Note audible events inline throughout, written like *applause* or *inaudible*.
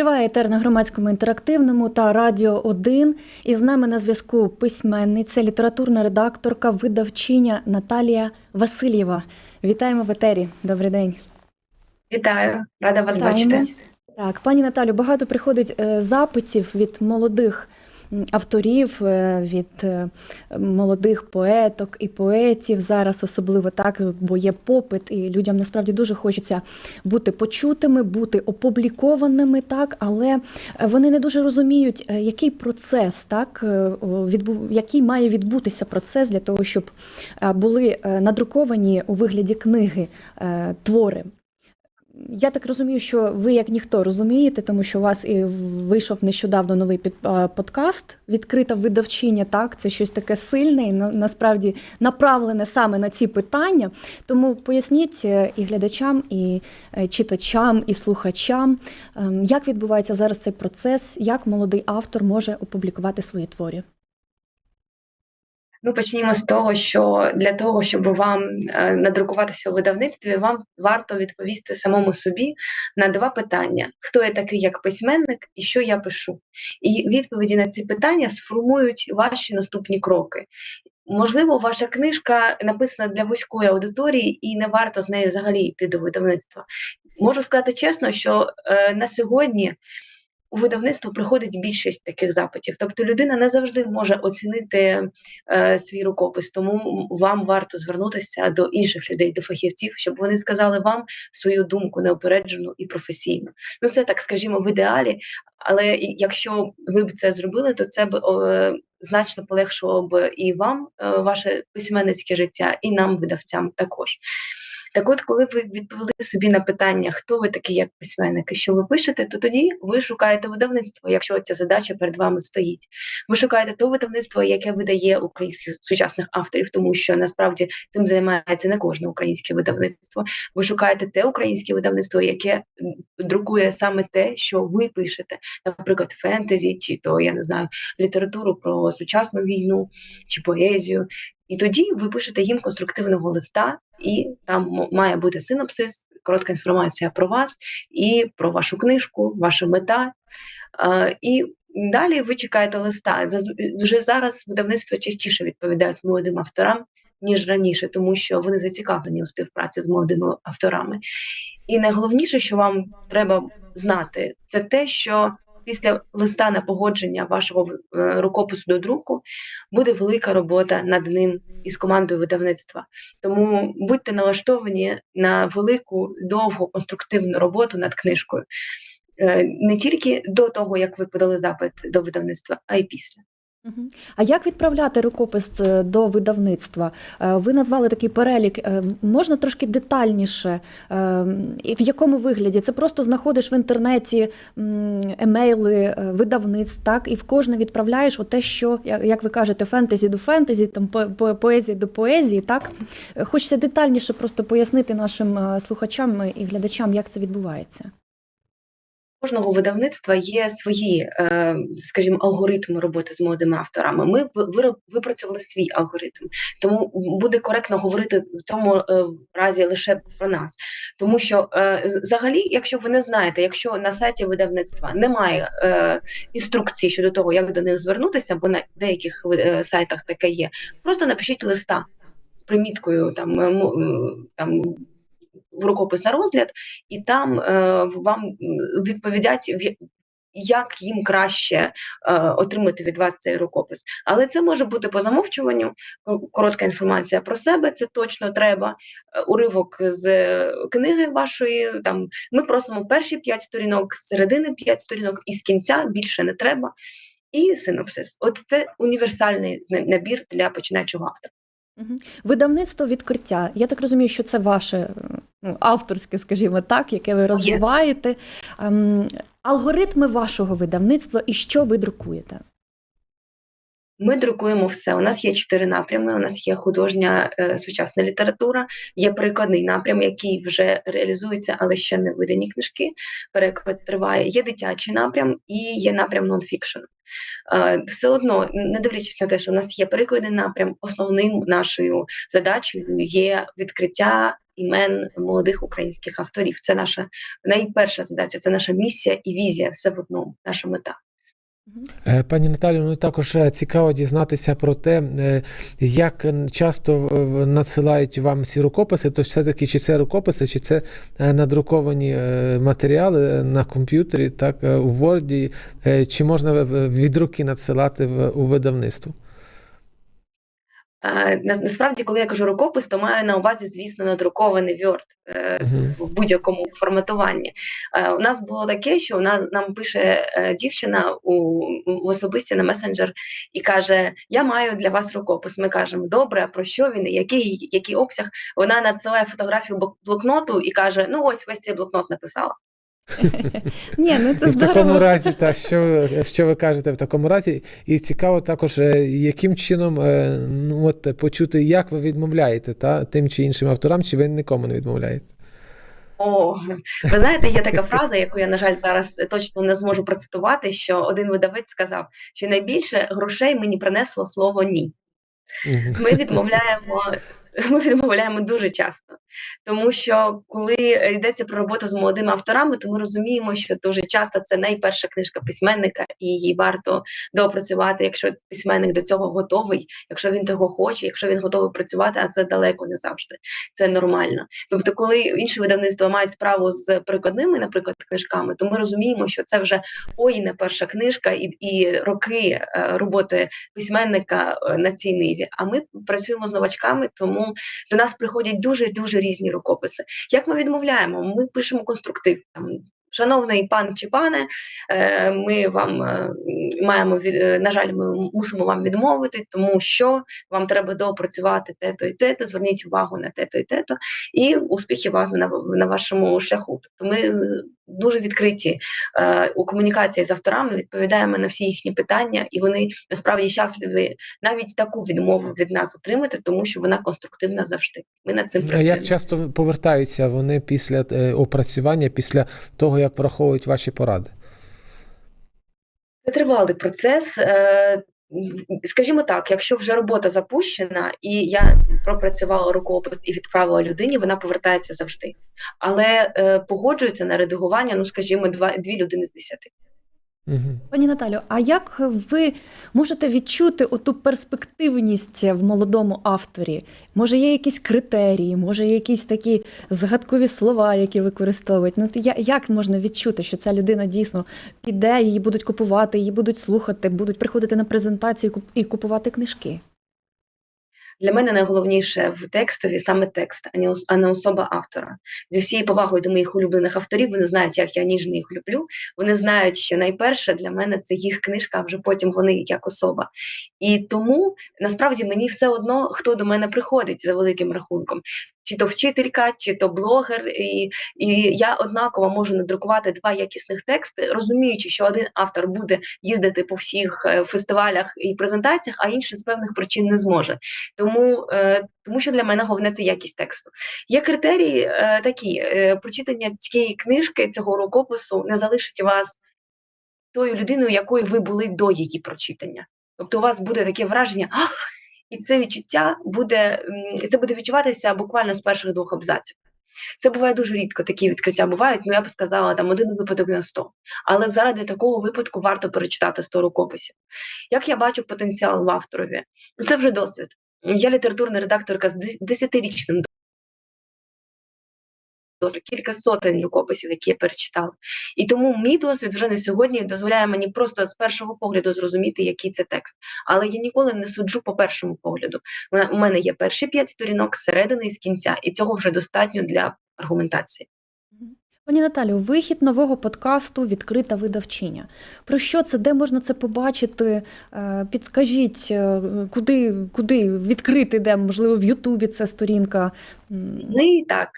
Триває етер на громадському інтерактивному та радіо 1. І з нами на зв'язку письменниця, літературна редакторка, видавчиня Наталія Васильєва. Вітаємо в етері. Добрий день. Вітаю, рада вас Вітаємо. бачити. Так, пані Наталю, багато приходить е, запитів від молодих авторів, е, від е, молодих поеток і поетів зараз, особливо так, бо є попит, і людям насправді дуже хочеться бути почутими, бути опублікованими, так, але вони не дуже розуміють, е, який процес, так, відбув, який має відбутися процес для того, щоб були надруковані у вигляді книги твори. Я так розумію, що ви як ніхто розумієте, тому що у вас і вийшов нещодавно новий під, подкаст відкрита видавчиня. Так, це щось таке сильне і на, насправді направлене саме на ці питання. Тому поясніть е, і глядачам, і е, читачам, і слухачам, ем, як відбувається зараз цей процес, як молодий автор може опублікувати свої твори. Ну, почнімо з того, що для того, щоб вам е, надрукуватися у видавництві, вам варто відповісти самому собі на два питання: хто я такий як письменник і що я пишу. І відповіді на ці питання сформують ваші наступні кроки. Можливо, ваша книжка написана для вузької аудиторії, і не варто з нею взагалі йти до видавництва. Можу сказати чесно, що е, на сьогодні у видавництво приходить більшість таких запитів. Тобто людина не завжди може оцінити е, свій рукопис, тому вам варто звернутися до інших людей, до фахівців, щоб вони сказали вам свою думку неопереджену і професійну. Ну це так, скажімо, в ідеалі. Але якщо ви б це зробили, то це б е, значно полегшило б і вам е, ваше письменницьке життя, і нам, видавцям, також. Так от, коли ви відповіли собі на питання, хто ви такий як письменник і що ви пишете, то тоді ви шукаєте видавництво, якщо ця задача перед вами стоїть. Ви шукаєте то видавництво, яке видає українських сучасних авторів, тому що насправді цим займається не кожне українське видавництво. Ви шукаєте те українське видавництво, яке друкує саме те, що ви пишете, наприклад, фентезі, чи то я не знаю, літературу про сучасну війну чи поезію. І тоді ви пишете їм конструктивного листа, і там має бути синопсис, коротка інформація про вас і про вашу книжку, ваша мета. І далі ви чекаєте листа. Вже зараз видавництва частіше відповідають молодим авторам, ніж раніше, тому що вони зацікавлені у співпраці з молодими авторами. І найголовніше, що вам треба знати, це те, що після листа на погодження вашого е, рукопису до друку буде велика робота над ним із командою видавництва. Тому будьте налаштовані на велику, довгу конструктивну роботу над книжкою. Е, Не тільки до того, як ви подали запит до видавництва, а й після. А як відправляти рукопис е, до видавництва? Е, Ви назвали такий перелік. Е, Можна трошки детальніше? В якому вигляді? Це просто знаходиш в інтернеті емейли видавництв, так, і в кожне відправляєш те, що, як ви кажете, фентезі до фентезі, там по- по- до поезії. Так? Хочеться детальніше просто пояснити нашим слухачам і глядачам, як це відбувається. Кожного видавництва є свої, е, скажімо, алгоритми роботи з молодими авторами. Ми випрацювали свій алгоритм, тому буде коректно говорити в цьому е, разі лише про нас. Тому що е, взагалі, якщо ви не знаєте, якщо на сайті видавництва немає інструкції щодо того, як до них звернутися, бо на деяких сайтах таке є, просто напишіть листа з приміткою там, там рукопис на розгляд, і там е, вам відповідять, як їм краще е, отримати від вас цей рукопис. Але це може бути по замовчуванню, коротка інформація про себе, це точно треба. е, Уривок з книги вашої. Там ми просимо перші п'ять сторінок, середини п'ять сторінок, і з кінця більше не треба. І синопсис. От це універсальний набір для починаючого автора. Видавництво відкриття. Я так розумію, що це ваше ну, авторське, скажімо так, яке ви розвиваєте. Ем, Алгоритми вашого видавництва і що ви друкуєте? Ми друкуємо все. У нас є чотири напрями. У нас є художня е, сучасна література, є перекладний напрям, який вже реалізується, але ще не видані книжки. Переклад триває. Є дитячий напрям і є напрям нонфікшн. Е, все одно, не дивлячись на те, що у нас є перекладний напрям, основним нашою задачею є відкриття імен молодих українських авторів. Це наша найперша задача, це наша місія і візія. Все в одному, наша мета. Е, Пані Наталі, ну також е, цікаво дізнатися про те, е, як часто надсилають вам ці рукописи, то все-таки чи це рукописи, чи це надруковані матеріали на комп'ютері, так, у Word, чи можна від руки надсилати у видавництво? На- Насправді, коли я кажу рукопис, то маю на увазі, звісно, надрукований Word е, в будь-якому форматуванні. У нас було таке, що вона нам пише е, дівчина у особисті на месенджер і каже: Я маю для вас рукопис. Ми кажемо, добре, а про що він, який, який обсяг? Вона надсилає фотографію блокноту і каже: Ну, ось весь цей блокнот написала. *laughs* Ні, ну це в такому разі, та, що, ви- що ви кажете в такому разі? І цікаво також, е, яким чином е, ну, от, почути, як ви відмовляєте та, тим чи іншим авторам, чи ви нікому не відмовляєте? О, ви знаєте, є така фраза, яку я, на жаль, зараз точно не зможу процитувати, що один видавець сказав, що найбільше грошей мені принесло слово ні. Ми відмовляємо. Ми відмовляємо дуже часто, тому що коли йдеться про роботу з молодими авторами, то ми розуміємо, що дуже часто це найперша книжка письменника, і її варто доопрацювати, якщо письменник до цього готовий, якщо він того хоче, якщо він готовий працювати, а це далеко не завжди. Це нормально. Тобто, коли інші видавництва мають справу з перекладними, наприклад, книжками, то ми розуміємо, що це вже ой, не перша книжка, і, і роки е, роботи письменника е, на цій ниві. А ми працюємо з новачками, тому до нас приходять дуже дуже різні рукописи. Як ми відмовляємо? Ми пишемо конструктив там. Шановний пан чи пане, е, ми вам е, маємо е, на жаль, ми мусимо вам відмовити, тому що вам треба доопрацювати те-то і те-то, зверніть увагу на те-то і те-то, і успіхів вам на, вашому шляху. Тобто ми дуже відкриті е, у комунікації з авторами, відповідаємо на всі їхні питання, і вони насправді щасливі навіть таку відмову від нас отримати, тому що вона конструктивна завжди. Ми над цим А працюємо. як часто повертаються вони після е, опрацювання, після того, як враховують ваші поради? Це тривалий процес. е, Скажімо так, якщо вже робота запущена, і я пропрацювала рукопис і відправила людині, вона повертається завжди. Але е, погоджується на редагування, ну скажімо, два дві людини з десяти. Пані Наталю, а як ви можете відчути оту перспективність в молодому авторі? Може, є якісь критерії, може, є якісь такі загадкові слова, які використовують? Ну, як можна відчути, що ця людина дійсно піде, її будуть купувати, її будуть слухати, будуть приходити на презентацію і купувати книжки? Для мене найголовніше в текстові саме текст, а не особа автора. Зі всією повагою до моїх улюблених авторів, вони знають, як я ніжно їх люблю. Вони знають, що найперше для мене це їх книжка, а вже потім вони як особа. І тому насправді мені все одно, хто до мене приходить за великим рахунком. Чи то вчителька, чи то блогер, і, і я однаково можу надрукувати два якісних тексти, розуміючи, що один автор буде їздити по всіх е, фестивалях і презентаціях, а інший з певних причин не зможе. Тому, е, тому що для мене головне це якість тексту. Є критерії е, такі: е, прочитання цієї книжки, цього рукопису не залишить вас тою людиною, якою ви були до її прочитання. Тобто у вас буде таке враження, ах, і це відчуття буде, це буде відчуватися буквально з перших двох абзаців. Це буває дуже рідко, такі відкриття бувають, ну я б сказала, там один випадок на 100. Але заради такого випадку варто перечитати 100 рукописів. Як я бачу потенціал в авторові? Ну, Це вже досвід. Я літературна редакторка з десятирічним досвід, кілька сотень рукописів, які я перечитала. І тому мій досвід вже на сьогодні дозволяє мені просто з першого погляду зрозуміти, який це текст. Але я ніколи не суджу по першому погляду. У мене є перші п'ять сторінок, з середини і з кінця, і цього вже достатньо для аргументації. Пані Наталю, вихід нового подкасту Відкрита видавчиня. Про що це? Де можна це побачити? Е, Підскажіть, е, куди, куди відкрити, де можливо в Ютубі це сторінка. М, Ну так.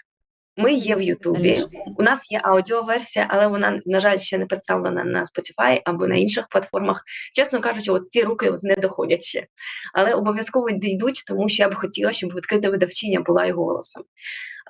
Ми є в Ютубі. У нас є аудіоверсія, але вона, на жаль, ще не представлена на Spotify або на інших платформах. Чесно кажучи, от ті руки от не доходять ще. Але обов'язково дійдуть, тому що я б хотіла, щоб відкрите видавчиня була і голосом.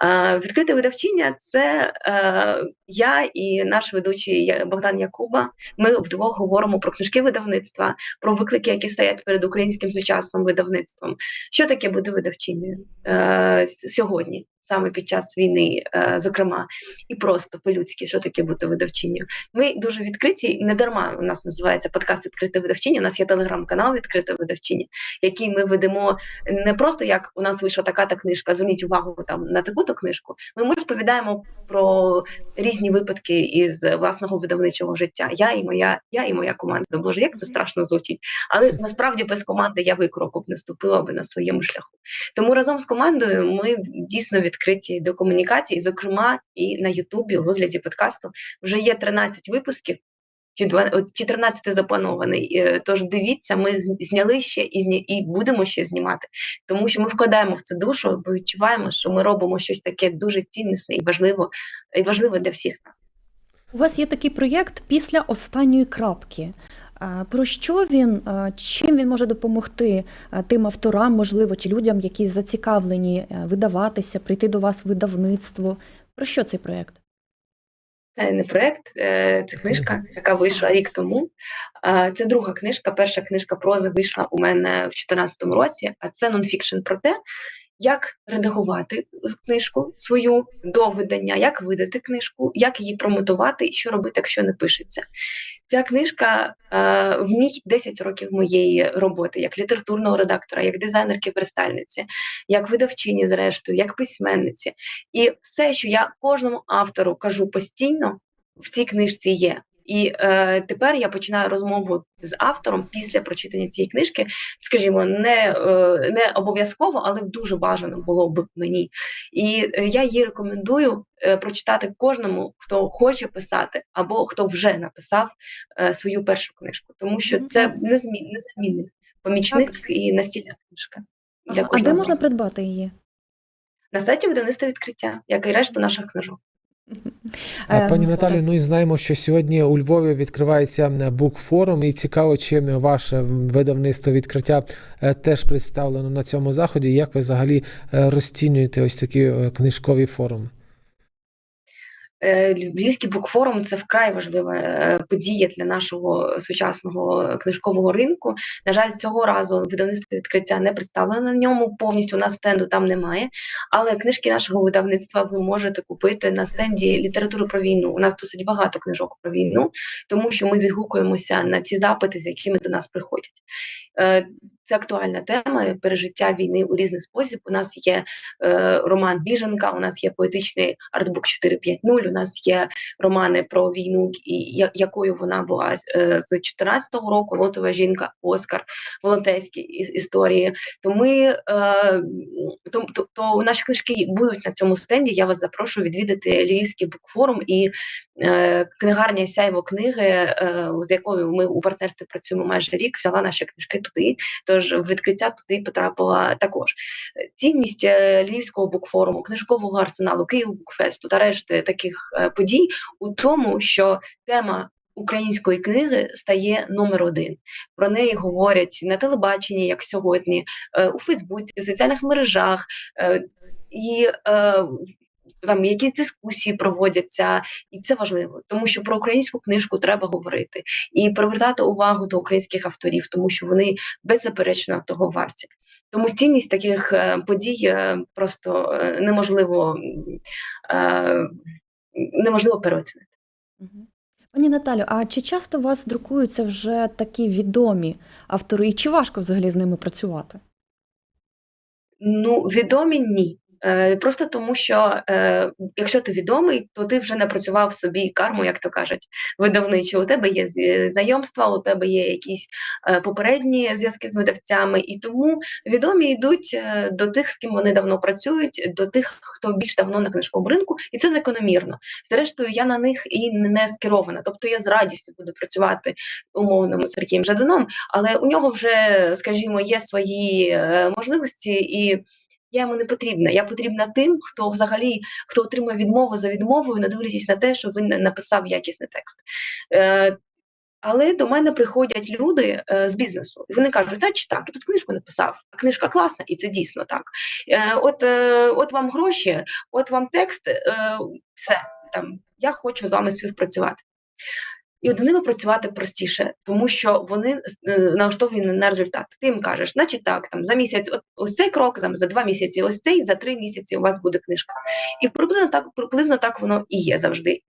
Е, Відкрите видавчиня це е, я і наш ведучий Богдан Якуба. Ми вдвох говоримо про книжки видавництва, про виклики, які стоять перед українським сучасним видавництвом. Що таке буде видавчиною е, сьогодні, саме під час війни, е, зокрема, і просто по-людськи, що таке бути видавчиною. Ми дуже відкриті, не дарма у нас називається подкаст Відкрите видавчиня. У нас є телеграм-канал Відкрите видавчиня, який ми ведемо не просто як у нас вийшла така та книжка, зверніть увагу там на таку-то книжку. Ми розповідаємо про різні випадки із власного видавничого життя. Я і моя, я і моя команда. Боже, як це страшно звучить. Але насправді без команди я би кроку б не ступила би на своєму шляху. Тому разом з командою ми дійсно відкриті до комунікації, зокрема і на Ютубі у вигляді подкасту. Вже є 13 випусків. Чи два- от 14 запланований. Е, Тож дивіться, ми зняли ще і зня- і будемо ще знімати, тому що ми вкладаємо в це душу, бо відчуваємо, що ми робимо щось таке дуже ціннісне і важливо, і важливо для всіх нас. У вас є такий проєкт після останньої крапки. Про що він, чим він може допомогти тим авторам, можливо, чи людям, які зацікавлені е, видаватися, прийти до вас в видавництво? Про що цей проєкт? Це не проект, е, це книжка, яка вийшла рік тому. Це друга книжка. Перша книжка прози вийшла у мене в 2014 році, а це нонфікшн про те, як редагувати книжку свою до видання, як видати книжку, як її промотувати і що робити, якщо не пишеться. Ця книжка е, в ній 10 років моєї роботи як літературного редактора, як дизайнерки верстальниці, як видавчині, зрештою, як письменниці. І все, що я кожному автору кажу постійно, в цій книжці є. І е, тепер я починаю розмову з автором після прочитання цієї книжки. Скажімо, не, е, не обов'язково, але дуже бажано було б мені. І е, я її рекомендую е, прочитати кожному, хто хоче писати, або хто вже написав е, свою першу книжку, тому що це незмін, незамінний помічник і настільна книжка. Для А де можна придбати її? на сайті видавництва відкриття, як і решту наших книжок. А, Е, Пані Наталі, ну і знаємо, що сьогодні у Львові відкривається букфорум, і цікаво, чим ваше видавництво відкриття е, теж представлено на цьому заході. Як ви взагалі е, розцінюєте ось такі е, книжкові форуми? Е, Львівський букфорум це вкрай важлива е, подія для нашого сучасного книжкового ринку. На жаль, цього разу видавництво відкриття не представлено на ньому. Повністю у нас стенду там немає. Але книжки нашого видавництва ви можете купити на стенді літератури про війну. У нас досить багато книжок про війну, тому що ми відгукуємося на ці запити, з якими до нас приходять. Це актуальна тема пережиття війни у різний спосіб. У нас є е, роман Біженка, у нас є поетичний артбук 4.5.0, у нас є романи про війну, і якою вона була е, з 14-го року. Лотова жінка, Оскар, волонтерські іс- історії. То ми е, то, то, то наші книжки будуть на цьому стенді. Я вас запрошую відвідати Львівський букфорум і е, книгарня Сяйво книги, е, з якою ми у партнерстві працюємо майже рік, взяла наші книжки туди. Тож відкриття туди потрапила також. Цінність е, Львівського букфоруму, книжкового арсеналу, Київ Букфесту та решти таких е, подій у тому, що тема. Української книги стає номер один. Про неї говорять на телебаченні, як сьогодні, е, у Фейсбуці, в соціальних мережах, і там якісь дискусії проводяться, і це важливо, тому що про українську книжку треба говорити і привертати увагу до українських авторів, тому що вони беззаперечно того варті. Тому цінність таких е, подій е, просто е, неможливо, неможливо переоцінити. Пані Наталю, а чи часто у вас друкуються вже такі відомі автори, і чи важко взагалі з ними працювати? Ну, відомі ні. Е, Просто тому, що е, якщо ти відомий, то ти вже напрацював собі карму, як то кажуть, видавничу. У тебе є з- знайомства, у тебе є якісь е, попередні зв'язки з видавцями, і тому відомі йдуть е, до тих, з ким вони давно працюють, до тих, хто більш давно на книжковому ринку, і це закономірно. Зрештою, я на них і не скерована. Тобто я з радістю буду працювати умовним Сергієм Жаданом, але у нього вже, скажімо, є свої е, можливості і. Я йому не потрібна. Я потрібна тим, хто взагалі хто отримує відмову за відмовою, не дивлячись на те, що він написав якісний текст. Е, але до мене приходять люди е, з бізнесу, і вони кажуть, та чи так, я тут книжку написав, книжка класна, і це дійсно так. Е, от, е, от вам гроші, от вам текст, е, все там. Я хочу з вами співпрацювати. І от з ними працювати простіше, тому що вони е, налаштовані на результат. Ти їм кажеш, значить так, там за місяць, от, ось цей крок, там, за два місяці, ось цей, за три місяці у вас буде книжка. І приблизно так, приблизно так воно і є завжди.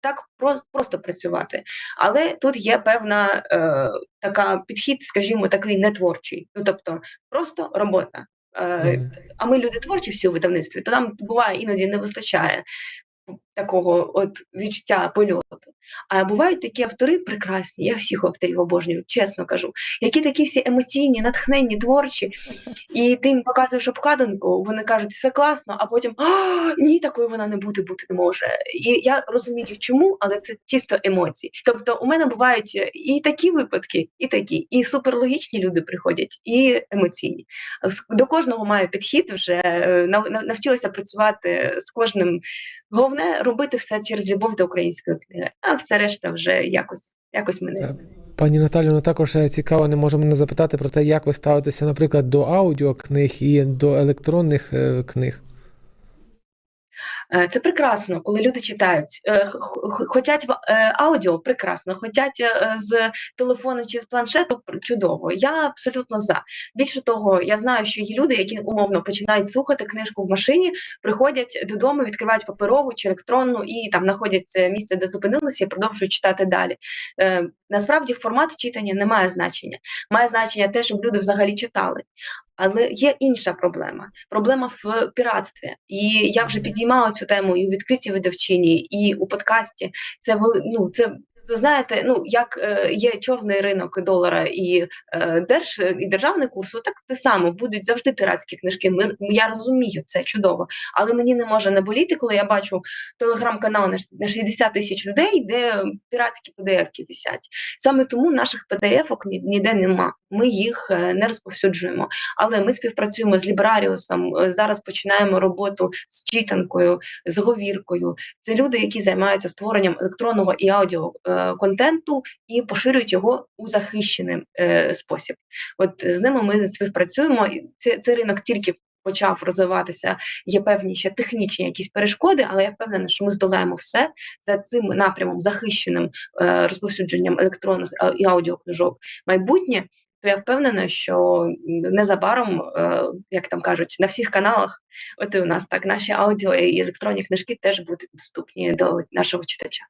Так просто, просто працювати. Але тут є певна е, така підхід, скажімо, такий нетворчий. Ну тобто, просто робота. Е, Мгм. а ми люди творчі всі у видавництві, то нам буває іноді не вистачає такого от відчуття польоту. А бувають такі автори прекрасні, я всіх авторів обожнюю, чесно кажу, які такі всі емоційні, натхненні, творчі, і ти їм показуєш обкладинку, вони кажуть, все класно, а потім «А, ні, такої вона не буде бути не може. І я розумію, чому, але це чисто емоції. Тобто, у мене бувають і такі випадки, і такі, і суперлогічні люди приходять, і емоційні. До кожного маю підхід вже е, нав- нав- навчилася працювати з кожним. Головне робити все через любов до української книги, а все решта вже якось якось мене. Е, Пані Наталю, ну також е, цікаво, не можемо не запитати про те, як ви ставитеся, наприклад, до аудіокниг і до електронних е, книг. Е, Це прекрасно, коли люди читають. Е, Хотять е, аудіо прекрасно, хотять з телефону чи з планшету чудово. Я абсолютно за. Більше того, я знаю, що є люди, які умовно починають слухати книжку в машині, приходять додому, відкривають паперову чи електронну і там знаходять це місце, де зупинилися, і продовжують читати далі. Насправді формат читання не має значення. Має значення те, щоб люди взагалі читали. Але є інша проблема проблема в піратстві. І я вже підіймала цю тему і у відкритій видавчині, і у подкасті. Це ну, це. Ви знаєте, ну як е, є чорний ринок долара і е, держ і державний курс, так те саме будуть завжди піратські книжки. Ми я розумію це чудово, але мені не може не боліти, коли я бачу телеграм-канал на ш- 60 тисяч людей, де піратські PDF-ки висять. Саме тому наших PDF-ок ні- ніде нема. Ми їх е, не розповсюджуємо. Але ми співпрацюємо з Лібраріусом. Зараз починаємо роботу з читанкою, з говіркою. Це люди, які займаються створенням електронного і аудіо контенту і поширюють його у захищений е, спосіб. От з ними ми співпрацюємо. і Це, це ринок тільки. Почав розвиватися, є певні ще технічні якісь перешкоди, але я впевнена, що ми здолаємо все за цим напрямом, захищеним е, розповсюдженням електронних і аудіокнижок майбутнє то я впевнена, що незабаром, е, як там кажуть, на всіх каналах, от і у нас так, наші аудіо і електронні книжки теж будуть доступні до нашого читача.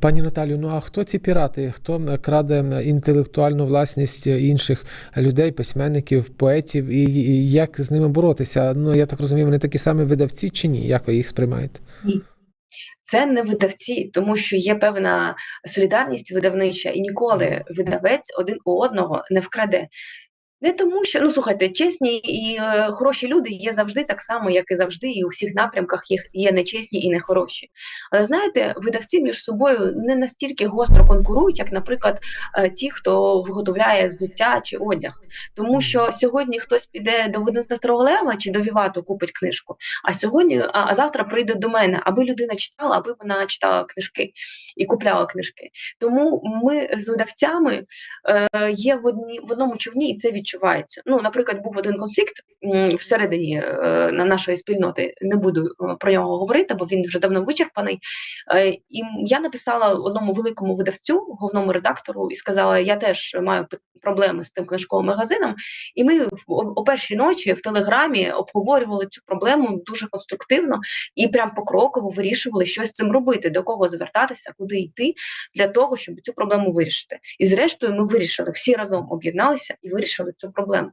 Пані Наталю, ну а хто ці пірати? Хто краде інтелектуальну власність е, інших людей, письменників, поетів, і, і як з ними боротися? Ну я так розумію, вони такі самі видавці чи ні? Як ви їх сприймаєте? Це не видавці, тому що є певна солідарність видавнича, і ніколи видавець один у одного не вкраде. Не тому, що ну слухайте, чесні і е, хороші люди є завжди так само, як і завжди, і у всіх напрямках їх є нечесні і нехороші. Але знаєте, видавці між собою не настільки гостро конкурують, як, наприклад, е, ті, хто виготовляє взуття чи одяг. Тому що сьогодні хтось піде до видавництва Старого Лева чи до Вівату купить книжку, а сьогодні, а, а завтра прийде до мене, аби людина читала, аби вона читала книжки і купляла книжки. Тому ми з видавцями е, є в одні в одному човні, і це відчувається. Ну, наприклад, був один конфлікт всередині е, на нашої спільноти. Не буду е, про нього говорити, бо він вже давно вичерпаний. Е, і я написала одному великому видавцю, головному редактору, і сказала: я теж маю проблеми з тим книжковим магазином. І ми о першій ночі в телеграмі обговорювали цю проблему дуже конструктивно і прям покроково вирішували, що з цим робити, до кого звертатися, куди йти для того, щоб цю проблему вирішити. І зрештою, ми вирішили всі разом об'єдналися і вирішили цю проблему.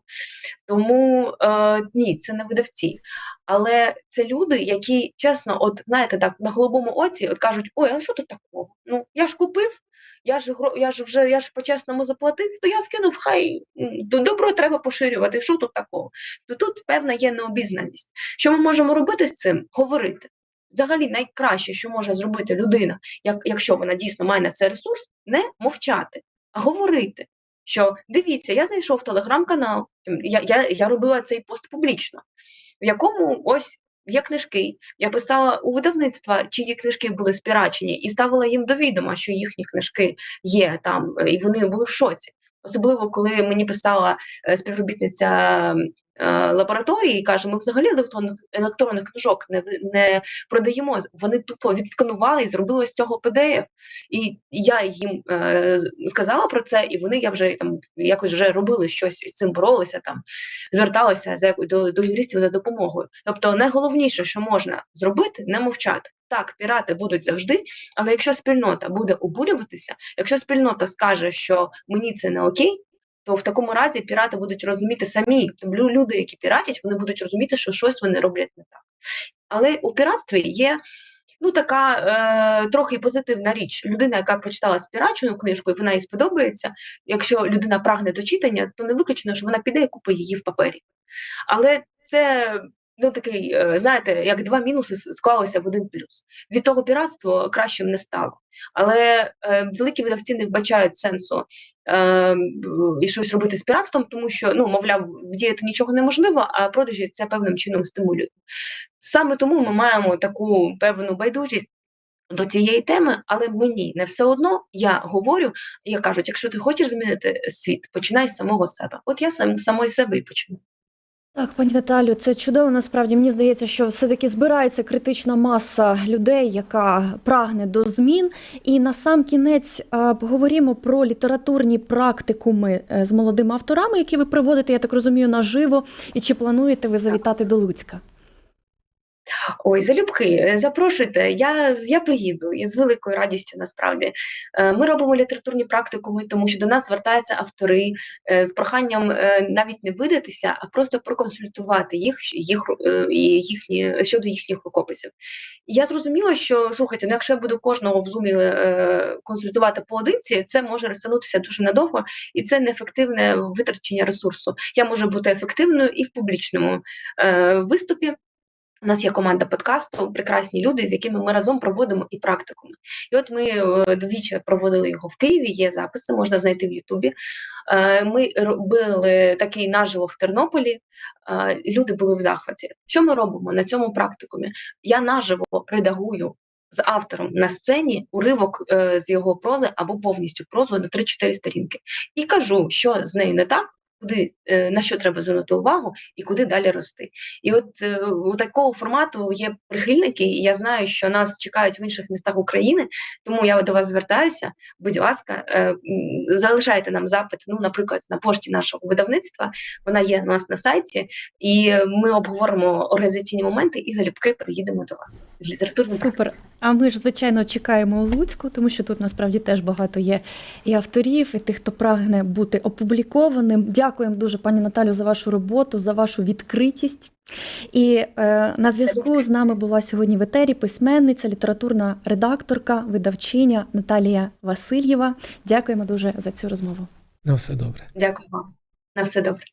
Тому е, ні, це не видавці. Але це люди, які чесно, от знаєте, так на голубому оці от кажуть: ой, а що тут такого? Ну я ж купив, я ж я ж вже я ж по-чесному заплатив, то я скинув, хай добро треба поширювати. Що тут такого? То тут певна є необізнаність. Що ми можемо робити з цим? Говорити. Взагалі, найкраще, що може зробити людина, як, якщо вона дійсно має на це ресурс, не мовчати, а говорити. Що дивіться, я знайшов телеграм-канал, я, я, я робила цей пост публічно, в якому ось є книжки. Я писала у видавництва, чиї книжки були спірачені, і ставила їм до відома, що їхні книжки є там, е, і вони були в шоці. Особливо, коли мені писала е, співробітниця лабораторії і каже, ми взагалі електронних, електронних книжок не, не продаємо. Вони тупо відсканували і зробили з цього PDF. І я їм е, сказала про це, і вони я вже там якось вже робили щось з цим боролися, там зверталися за до, до юристів за допомогою. Тобто, найголовніше, що можна зробити, не мовчати. Так, пірати будуть завжди, але якщо спільнота буде обурюватися, якщо спільнота скаже, що мені це не окей, то в такому разі пірати будуть розуміти самі. Тобто люди, які піратять, вони будуть розуміти, що щось вони роблять не так. Але у піратстві є ну така е, трохи позитивна річ. Людина, яка прочитала спірачену книжку, і вона їй сподобається. Якщо людина прагне до читання, то не виключено, що вона піде і купить її в папері. Але це ну такий, е, знаєте, як два мінуси склалися в один плюс. Від того піратство кращим не стало. Але е, великі видавці не вбачають сенсу е, щось робити з піратством, тому що, ну, мовляв, вдіяти нічого неможливо, а продажі це певним чином стимулюють. Саме тому ми маємо таку певну байдужість. До цієї теми, але мені не все одно я говорю, як кажуть, якщо ти хочеш змінити світ, починай з самого себе. От я сам самої себе і почну. Так, пані Наталю, це чудово. Насправді мені здається, що все-таки збирається критична маса людей, яка прагне до змін. І на сам кінець поговоримо про літературні практикуми е, з молодими авторами, які ви проводите, я так розумію, наживо. І чи плануєте ви завітати до Луцька? Ой, залюбки, е, запрошуйте, я, я приїду і з великою радістю насправді. Е, Ми робимо літературні практикуми, тому що до нас звертаються автори е, з проханням навіть не видатися, а просто проконсультувати їх, їх їхні щодо їхніх рукописів. Я зрозуміла, що слухайте, ну якщо я буду кожного в зумі консультувати поодинці, це може розтягнутися дуже надовго, і це неефективне витрачення ресурсу. Я можу бути ефективною і в публічному виступі. У нас є команда подкасту, прекрасні люди, з якими ми разом проводимо і практикуми. І от ми е, двічі проводили його в Києві, є записи, можна знайти в Ютубі. Е, Ми робили такий наживо в Тернополі. е, Люди були в захваті. Що ми робимо на цьому практикумі? Я наживо редагую з автором на сцені уривок з його прози або повністю прозу на 3-4 сторінки. І кажу, що з нею не так. Куди е, на що треба звернути увагу і куди далі рости, і от е, у такого формату є прихильники, і я знаю, що нас чекають в інших містах України. Тому я до вас звертаюся. Будь ласка, е, залишайте нам запит. Ну, наприклад, на пошті нашого видавництва. Вона є у нас на сайті, і ми обговоримо організаційні моменти і залюбки приїдемо до вас з літературним Супер. А ми ж, звичайно, чекаємо у Луцьку, тому що тут насправді теж багато є і авторів, і тих, хто прагне бути опублікованим. Дякуємо дуже, пані Наталю, за вашу роботу, за вашу відкритість. І е, на зв'язку з нами була сьогодні в етері письменниця, літературна редакторка, видавчиня Наталія Васильєва. Дякуємо дуже за цю розмову. На все добре. Дякую вам. На все добре.